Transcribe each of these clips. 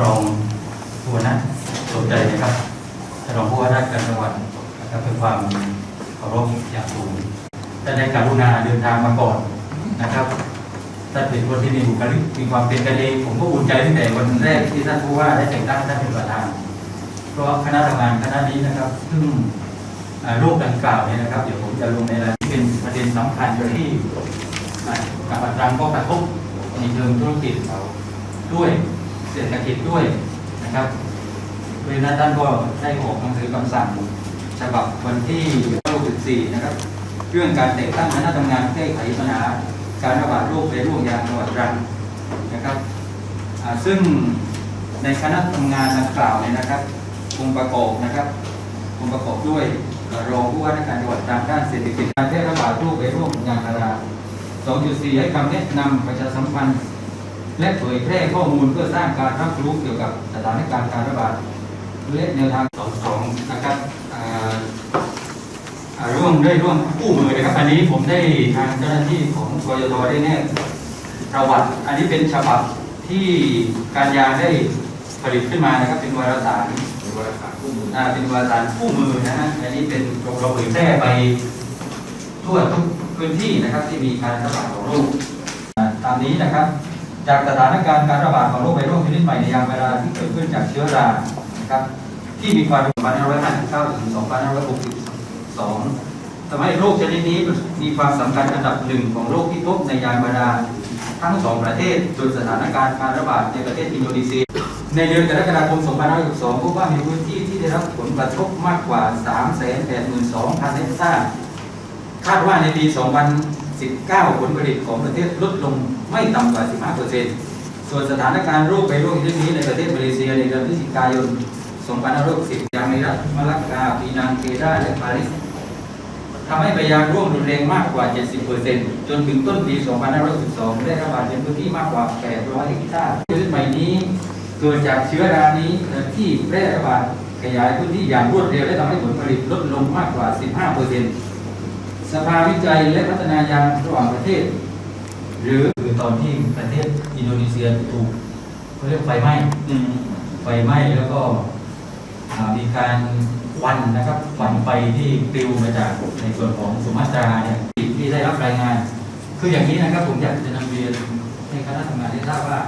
รองผู้ว่านะสนใจนะครับท่านรองผู้ว่าราชการจังหวัดนะครับเป็นความเคารพอย่างสูงท่านได้การุณาเดินทางมาก่อนนะครับท่านเป็นคนที่มีบุคลิกมีความเป็นกันเองผมก็อุ่นใจตั้งแต่วันแรกที่ท่านผู้ว่าได้แต่งตั้งท่านเป็นประธาน เพราะคณะทำงานคณะนี้นะครับ ซึ่งรูปดังกล่าวเนี่ยนะครับ เดี๋ยวผมจะลงในรายที่เป็นประเด็นสำคัญที่อ่ากับอัตราก็กระทบในเชิงธุรกิจเขาด้วย เศรษฐกิจด้วยนะครับเพราะฉะนั้นท่านก็ได้ออกหนังสือคำสั่งฉบับวันที่64นะครับ เรื่องการแต่งตั้งคณะทำงานแก้ไขปัญหาการระบาดโรคในร่วงยางจังหวัดตรังนะครับ ซึ่งในคณะทำงานดังกล่าวเนี่ยนะครับองค์ประกอบนะครับองค์ประกอบด้วยรองผู้ว่าราชการจังหวัดตามด้านเศรษฐกิจการแพร่ระบาดโรคไปร่วมยางพารา2.4 ให้คำแนะนำประชาสัมพันธ์ และเผยแพร่ข้อมูลเพื่อสร้างการรับรู้เกี่ยวกับสถานการณ์การระบาดและแนวทาง22นะครับอ่าอ่าร่วมด้วยร่วมคู่มือนะครับ อันนี้ผมได้ทางเจ้าหน้าที่ของกยทได้แนบประวัติ อันนี้เป็นฉบับที่การยางได้ผลิตขึ้นมานะครับ เป็นวารสารเป็นวารสารคู่มืออ่าเป็นวารสารคู่มือนะฮะอันนี้เป็นเราเผยแพร่ไปทั่วทุกพื้นที่นะครับที่มีการระบาดของโรคอ่าตามนี้นะครับ จากสถานการณ์การระบาดของโรคไวรัสชนิดใหม่ในยางพาราที่เกิดขึ้นจากเชื้อรานะครับที่มีความรุนแรง2559ถึง2562ทำให้โรคชนิดนี้มีความสำคัญอันดับหนึ่งของโรคที่พบในยางพาราทั้งสองประเทศโดยสถานการณ์การระบาดในประเทศอินโดนีเซีย ในเดือนกรกฎาคม 2562พบว่ามีพื้นที่ที่ได้รับผลกระทบมากกว่า 382,000 เฮกตาร์คาดว่าในปี 19 ผลผลิตของประเทศลดลงไม่ต่ำกว่า 15%ส่วนสถานการณ์โรคไปโรคชนิดนี้ในประเทศมาเลเซียในเดือนพฤศจิกายน2560อย่างในรัฐมาลากาปีนังเคราและปารีสทำให้พยางร่วมรุนแรงมากกว่า 70%จนถึงต้นปี 2512 ได้ระบาดในพื้นที่มากกว่า 800เฮกตาร์ชนิดใหม่นี้เกิดจากเชื้อรานี้ที่แพร่ระบาดขยายพื้นที่อย่างรวดเร็วและทำให้ผลผลิตลดลงมากกว่า 15% สภาวิจัยและพัฒนายางระหว่างประเทศ หรือคือตอนที่ประเทศอินโดนีเซียถูกเขาเรียกไฟไหม้ไฟไหม้แล้วก็มีการควันนะครับควันไฟที่ปลิวมาจากในส่วนของสุมาตราเนี่ยที่ได้รับรายงาน คืออย่างนี้นะครับผมอยากจะนำเรียนให้คณะทำงานได้ทราบว่า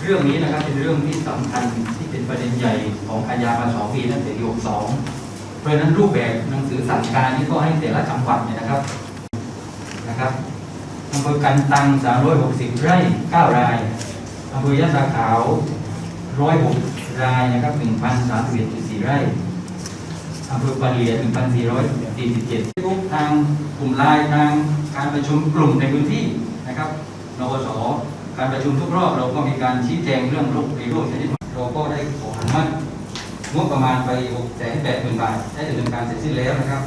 เรื่องนี้นะครับเป็นเรื่องที่สำคัญที่เป็นประเด็นใหญ่ของอาญามาสองปีตั้งแต่ปี62 เพราะฉะนั้นรูปแบบหนังสือสั่งการนี้ก็ให้แต่ละจังหวัดเนี่ยนะครับนะครับอำเภอกันตัง 360 ไร่ 9 รายอำเภอยะสาขาว 106 รายนะครับ 1,031.4 ไร่อำเภอปะเหลีย1,447ทุกทางกลุ่มไลน์ทางการประชุมกลุ่มในพื้นที่นะครับนวสการประชุมทุกรอบเราก็มีการชี้แจงเรื่องโรคในโรคชนิดเราก็ได้ขอ งบประมาณไป6แสน8หมื่นบาทได้ดำเนินการเสร็จสิ้นแล้วนะครับ